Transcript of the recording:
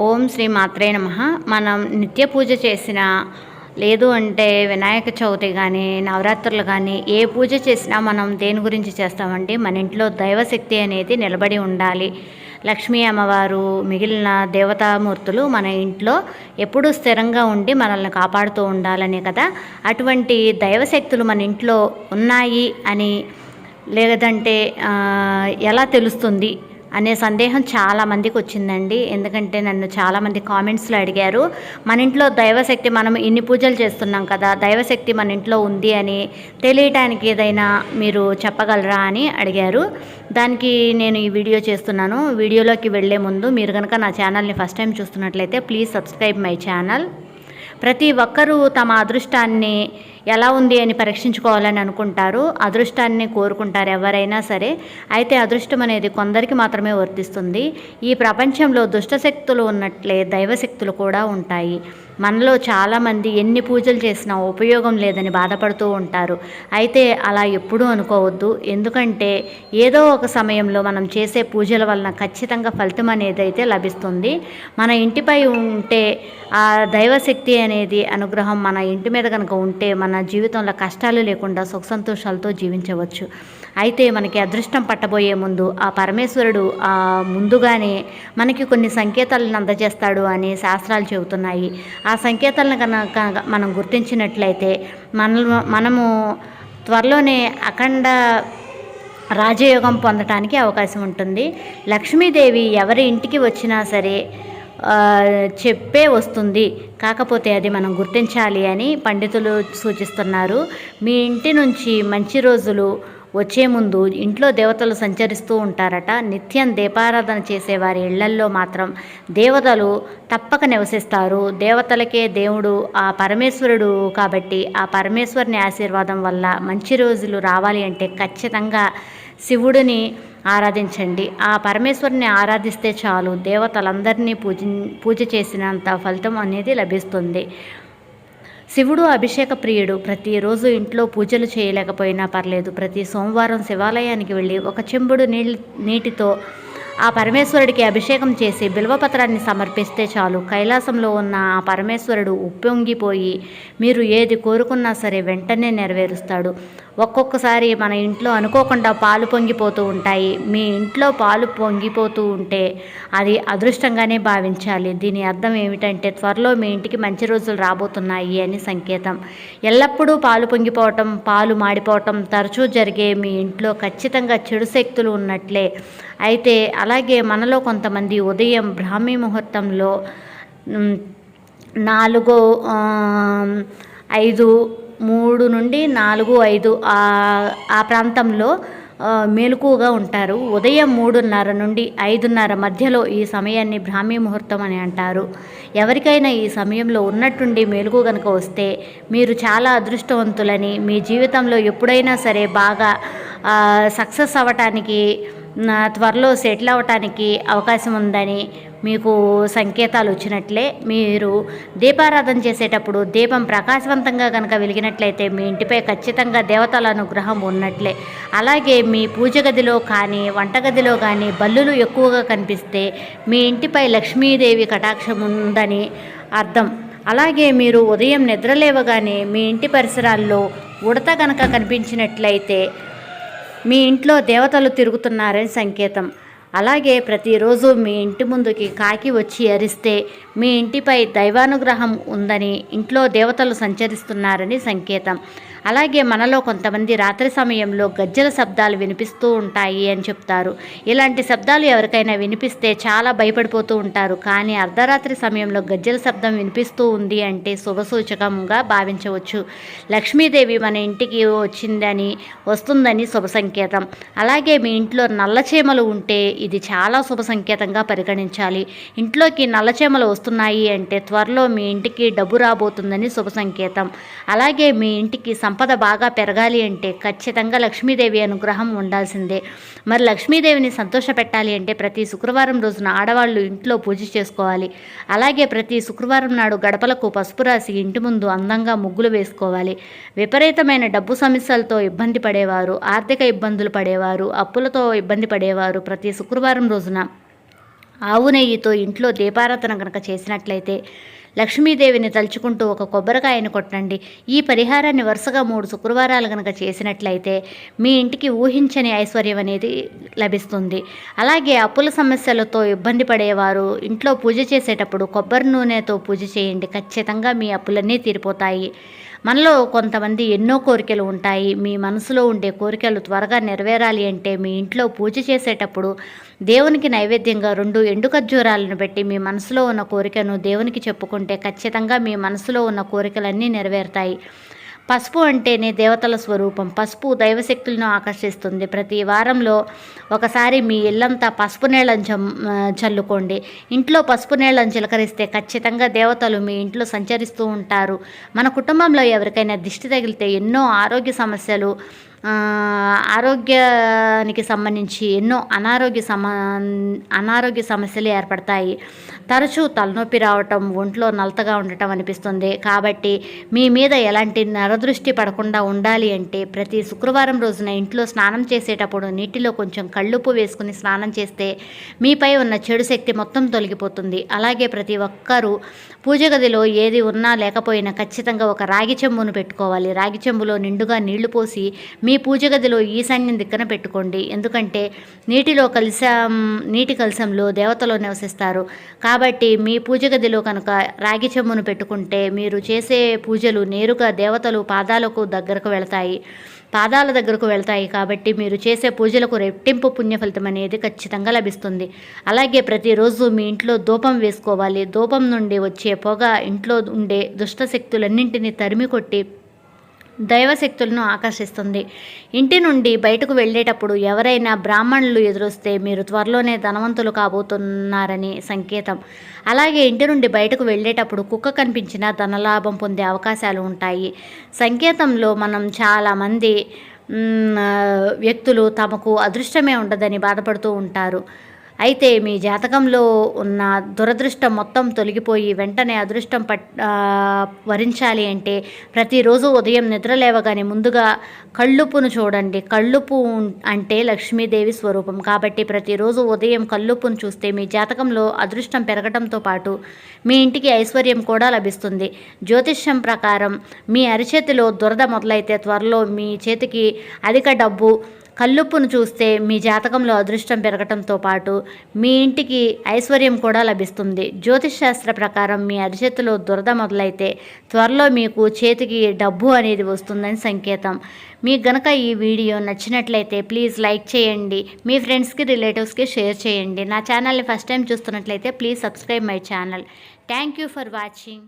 ఓం శ్రీ మాత్రే నమ. మనం నిత్య పూజ చేసిన లేదు అంటే వినాయక చవితి కానీ నవరాత్రులు కానీ ఏ పూజ చేసినా మనం దేని గురించి చేస్తామంటే మన ఇంట్లో దైవశక్తి అనేది నిలబడి ఉండాలి. లక్ష్మీ అమ్మవారు మిగిలిన దేవతామూర్తులు మన ఇంట్లో ఎప్పుడూ స్థిరంగా ఉండి మనల్ని కాపాడుతూ ఉండాలనే కదా. అటువంటి దైవశక్తులు మన ఇంట్లో ఉన్నాయి అని లేదంటే ఎలా తెలుస్తుంది? అనే సందేహం చాలా మందికి వచ్చిందండి. ఎందుకంటే నన్ను చాలామంది కామెంట్స్లో అడిగారు. మన ఇంట్లో దైవశక్తి మనం ఇన్ని పూజలు చేస్తున్నాం కదా దైవశక్తి మన ఇంట్లో ఉంది అని తెలియటానికి ఏదైనా మీరు చెప్పగలరా అని అడిగారు. దానికి నేను ఈ వీడియో చేస్తున్నాను. వీడియోలోకి వెళ్ళే ముందు మీరు కనుక నా ఛానల్ని ఫస్ట్ టైం చూస్తున్నట్లయితే ప్లీజ్ సబ్స్క్రైబ్ మై ఛానల్. ప్రతి ఒక్కరూ తమ అదృష్టాన్ని ఎలా ఉంది అని పరీక్షించుకోవాలని అనుకుంటారు. అదృష్టాన్ని కోరుకుంటారు ఎవరైనా సరే. అయితే అదృష్టం అనేది కొందరికి మాత్రమే వర్తిస్తుంది. ఈ ప్రపంచంలో దుష్టశక్తులు ఉన్నట్లే దైవశక్తులు కూడా ఉంటాయి. మనలో చాలామంది ఎన్ని పూజలు చేసినా ఉపయోగం లేదని బాధపడుతూ ఉంటారు. అయితే అలా ఎప్పుడూ అనుకోవద్దు. ఎందుకంటే ఏదో ఒక సమయంలో మనం చేసే పూజల వలన ఖచ్చితంగా ఫలితం అనేది అయితే లభిస్తుంది. మన ఇంటిపై ఉంటే ఆ దైవశక్తి అనేది అనుగ్రహం మన ఇంటి మీద కనుక ఉంటే మన జీవితంలో కష్టాలు లేకుండా సుఖ సంతోషాలతో జీవించవచ్చు. అయితే మనకి అదృష్టం పట్టబోయే ముందు ఆ పరమేశ్వరుడు ఆ ముందుగానే మనకి కొన్ని సంకేతాలను అందజేస్తాడు అని శాస్త్రాలు చెబుతున్నాయి. ఆ సంకేతాలను కనుక మనం గుర్తించినట్లయితే మన మనము త్వరలోనే అఖండ రాజయోగం పొందటానికి అవకాశం ఉంటుంది. లక్ష్మీదేవి ఎవరి ఇంటికి వచ్చినా సరే చెప్పే వస్తుంది. కాకపోతే అది మనం గుర్తించాలి అని పండితులు సూచిస్తున్నారు. మీ ఇంటి నుంచి మంచి రోజులు వచ్చే ముందు ఇంట్లో దేవతలు సంచరిస్తూ ఉంటారట. నిత్యం దీపారాధన చేసే వారి ఇళ్ళల్లో మాత్రం దేవతలు తప్పక నివసిస్తారు. దేవతలకే దేవుడు ఆ పరమేశ్వరుడు కాబట్టి ఆ పరమేశ్వరుని ఆశీర్వాదం వల్ల మంచి రోజులు రావాలి అంటే ఖచ్చితంగా శివుడిని ఆరాధించండి. ఆ పరమేశ్వరుని ఆరాధిస్తే చాలు దేవతలందరినీ పూజ పూజ చేసినంత ఫలితం అనేది లభిస్తుంది. శివుడు అభిషేక ప్రియుడు. ప్రతిరోజు ఇంట్లో పూజలు చేయలేకపోయినా పర్లేదు. ప్రతి సోమవారం శివాలయానికి వెళ్ళి ఒక చెంబుడు నీళ్ళ నీటితో ఆ పరమేశ్వరుడికి అభిషేకం చేసి బిల్వపత్రాన్ని సమర్పిస్తే చాలు. కైలాసంలో ఉన్న ఆ పరమేశ్వరుడు ఉప్పొంగిపోయి మీరు ఏది కోరుకున్నా సరే వెంటనే నెరవేరుస్తాడు. ఒక్కొక్కసారి మన ఇంట్లో అనుకోకుండా పాలు పొంగిపోతూ ఉంటాయి. మీ ఇంట్లో పాలు పొంగిపోతూ ఉంటే అది అదృష్టంగానే భావించాలి. దీని అర్థం ఏమిటంటే త్వరలో మీ ఇంటికి మంచి రోజులు రాబోతున్నాయి అని సంకేతం. ఎల్లప్పుడూ పాలు పొంగిపోవటం పాలు మాడిపోవటం తరచూ జరిగే మీ ఇంట్లో ఖచ్చితంగా చెడు శక్తులు ఉన్నట్లే. అయితే అలాగే మనలో కొంతమంది ఉదయం బ్రాహ్మీ ముహూర్తంలో నాలుగో నాలుగు ఐదు మూడు నుండి నాలుగు ఐదు ఆ ప్రాంతంలో ఆ, ఉంటారు. ఉదయం మూడున్నర నుండి ఐదున్నర మధ్యలో ఈ సమయాన్ని బ్రాహ్మీ ముహూర్తం అని అంటారు. ఎవరికైనా ఈ సమయంలో ఉన్నట్టుండి మేలుకు కనుక వస్తే మీరు చాలా అదృష్టవంతులని మీ జీవితంలో ఎప్పుడైనా సరే బాగా సక్సెస్ అవ్వటానికి త్వరలో సెటిల్ అవ్వటానికి అవకాశం ఉందని మీకు సంకేతాలు వచ్చినట్లే మీరు దీపారాధన చేసేటప్పుడు దీపం ప్రకాశవంతంగా కనుక వెలిగినట్లయితే మీ ఇంటిపై ఖచ్చితంగా దేవతల అనుగ్రహం ఉన్నట్లే. అలాగే మీ పూజ గదిలో కానీ వంటగదిలో కానీ బల్లులు ఎక్కువగా కనిపిస్తే మీ ఇంటిపై లక్ష్మీదేవి కటాక్షం ఉందని అర్థం. అలాగే మీరు ఉదయం నిద్రలేవగానే మీ ఇంటి పరిసరాల్లో ఉడత కనుక కనిపించినట్లయితే మీ ఇంట్లో దేవతలు తిరుగుతున్నారని సంకేతం. అలాగే ప్రతిరోజు మీ ఇంటి ముందుకి కాకి వచ్చి అరిస్తే మీ ఇంటిపై దైవానుగ్రహం ఉందని ఇంట్లో దేవతలు సంచరిస్తున్నారని సంకేతం. అలాగే మనలో కొంతమంది రాత్రి సమయంలో గజ్జల శబ్దాలు వినిపిస్తూ ఉంటాయి అని చెప్తారు. ఇలాంటి శబ్దాలు ఎవరికైనా వినిపిస్తే చాలా భయపడిపోతూ ఉంటారు. కానీ అర్ధరాత్రి సమయంలో గజ్జల శబ్దం వినిపిస్తూ ఉంది అంటే శుభసూచకంగా భావించవచ్చు. లక్ష్మీదేవి మన ఇంటికి వచ్చిందని వస్తుందని శుభ సంకేతం. అలాగే మీ ఇంట్లో నల్లచీమలు ఉంటే ఇది చాలా శుభ సంకేతంగా పరిగణించాలి. ఇంట్లోకి నల్లచీమలు వస్తున్నాయి అంటే త్వరలో మీ ఇంటికి డబ్బు రాబోతుందని శుభ సంకేతం. అలాగే మీ ఇంటికి సంపద బాగా పెరగాలి అంటే ఖచ్చితంగా లక్ష్మీదేవి అనుగ్రహం ఉండాల్సిందే. మరి లక్ష్మీదేవిని సంతోష పెట్టాలి అంటే ప్రతి శుక్రవారం రోజున ఆడవాళ్ళు ఇంట్లో పూజ చేసుకోవాలి. అలాగే ప్రతి శుక్రవారం నాడు గడపలకు పసుపు రాసి ఇంటి ముందు అందంగా ముగ్గులు వేసుకోవాలి. విపరీతమైన డబ్బు సమస్యలతో ఇబ్బంది పడేవారు ఆర్థిక ఇబ్బందులు పడేవారు అప్పులతో ఇబ్బంది పడేవారు ప్రతి శుక్రవారం రోజున. ఆవు నెయ్యితో ఇంట్లో దీపారాధన కనుక చేసినట్లయితే లక్ష్మీదేవిని తలుచుకుంటూ ఒక కొబ్బరికాయను కొట్టండి. ఈ పరిహారాన్ని వరుసగా మూడు శుక్రవారాలు కనుక చేసినట్లయితే మీ ఇంటికి ఊహించని ఐశ్వర్యం అనేది లభిస్తుంది. అలాగే అప్పుల సమస్యలతో ఇబ్బంది పడేవారు ఇంట్లో పూజ చేసేటప్పుడు కొబ్బరి నూనెతో పూజ చేయండి. ఖచ్చితంగా మీ అప్పులన్నీ తీరిపోతాయి. మనలో కొంతమంది ఎన్నో కోరికలు ఉంటాయి. మీ మనసులో ఉండే కోరికలు త్వరగా నెరవేరాలి అంటే మీ ఇంట్లో పూజ చేసేటప్పుడు దేవునికి నైవేద్యంగా రెండు ఎండు ఖర్జూరాలను పెట్టి మీ మనసులో ఉన్న కోరికను దేవునికి చెప్పుకుంటే ఖచ్చితంగా మీ మనసులో ఉన్న కోరికలన్నీ నెరవేరుతాయి. పసుపు అంటేనే దేవతల స్వరూపం. పసుపు దైవశక్తులను ఆకర్షిస్తుంది. ప్రతి వారంలో ఒకసారి మీ ఇల్లంతా పసుపు నీళ్ళని చల్లుకోండి. ఇంట్లో పసుపు నీళ్ళని చిలకరిస్తే ఖచ్చితంగా దేవతలు మీ ఇంట్లో సంచరిస్తూ ఉంటారు. మన కుటుంబంలో ఎవరికైనా దిష్టి తగిలితే ఎన్నో ఆరోగ్య సమస్యలు ఆరోగ్యానికి సంబంధించి ఎన్నో అనారోగ్య సమ అనారోగ్య సమస్యలు ఏర్పడతాయి. తరచూ తలనొప్పి రావటం ఒంట్లో నలతగా ఉండటం అనిపిస్తుంది. కాబట్టి మీ మీద ఎలాంటి నరదృష్టి పడకుండా ఉండాలి అంటే ప్రతి శుక్రవారం రోజున ఇంట్లో స్నానం చేసేటప్పుడు నీటిలో కొంచెం కళ్ళుప్పు వేసుకుని స్నానం చేస్తే మీపై ఉన్న చెడు శక్తి మొత్తం తొలగిపోతుంది. అలాగే ప్రతి ఒక్కరూ పూజ గదిలో ఏది ఉన్నా లేకపోయినా ఖచ్చితంగా ఒక రాగి చెంబును పెట్టుకోవాలి. రాగి చెంబులో నిండుగా నీళ్ళు పోసి మీ మీ పూజ గదిలో ఈశాన్యం దిక్కన పెట్టుకోండి. ఎందుకంటే నీటిలో కలిసం నీటి కలసంలో దేవతలు నివసిస్తారు. కాబట్టి మీ పూజ గదిలో కనుక రాగి చెమ్మును పెట్టుకుంటే మీరు చేసే పూజలు నేరుగా దేవతలు పాదాలకు దగ్గరకు వెళతాయి. పాదాల దగ్గరకు వెళ్తాయి కాబట్టి మీరు చేసే పూజలకు రెట్టింపు పుణ్య ఫలితం అనేది ఖచ్చితంగా లభిస్తుంది. అలాగే ప్రతిరోజు మీ ఇంట్లో ధూపం వేసుకోవాలి. ధూపం నుండి వచ్చే పొగ ఇంట్లో ఉండే దుష్టశక్తులన్నింటినీ తరిమి కొట్టి దైవశక్తులను ఆకర్షిస్తుంది. ఇంటి నుండి బయటకు వెళ్ళేటప్పుడు ఎవరైనా బ్రాహ్మణులు ఎదురొస్తే మీరు త్వరలోనే ధనవంతులు కాబోతున్నారని సంకేతం. అలాగే ఇంటి నుండి బయటకు వెళ్ళేటప్పుడు కుక్క కనిపించినా ధనలాభం పొందే అవకాశాలు ఉంటాయి. సంకేతంలో మనం చాలామంది వ్యక్తులు తమకు అదృష్టమే ఉండదని బాధపడుతూ ఉంటారు. అయితే మీ జాతకంలో ఉన్న దురదృష్టం మొత్తం తొలగిపోయి వెంటనే అదృష్టం పట్ వరించాలి అంటే ప్రతిరోజు ఉదయం నిద్ర లేవగానే ముందుగా కళ్ళుప్పును చూడండి. కళ్ళుపు అంటే లక్ష్మీదేవి స్వరూపం. కాబట్టి ప్రతిరోజు ఉదయం కళ్ళుప్పును చూస్తే మీ జాతకంలో అదృష్టం పెరగడంతో పాటు మీ ఇంటికి ఐశ్వర్యం కూడా లభిస్తుంది. జ్యోతిష్యం ప్రకారం మీ అరిచేతిలో దురద మొదలైతే త్వరలో మీ చేతికి అధిక డబ్బు కల్లుప్పును చూస్తే మీ జాతకంలో అదృష్టం పెరగటంతో పాటు మీ ఇంటికి ఐశ్వర్యం కూడా లభిస్తుంది. జ్యోతిష్ శాస్త్ర ప్రకారం మీ అరిచేతిలో దురద మొదలైతే త్వరలో మీకు చేతికి డబ్బు అనేది వస్తుందని సంకేతం. మీకు గనక ఈ వీడియో నచ్చినట్లయితే ప్లీజ్ లైక్ చేయండి. మీ ఫ్రెండ్స్కి రిలేటివ్స్కి షేర్ చేయండి. నా ఛానల్ని ఫస్ట్ టైం చూస్తున్నట్లయితే please subscribe my channel. Thank you for watching.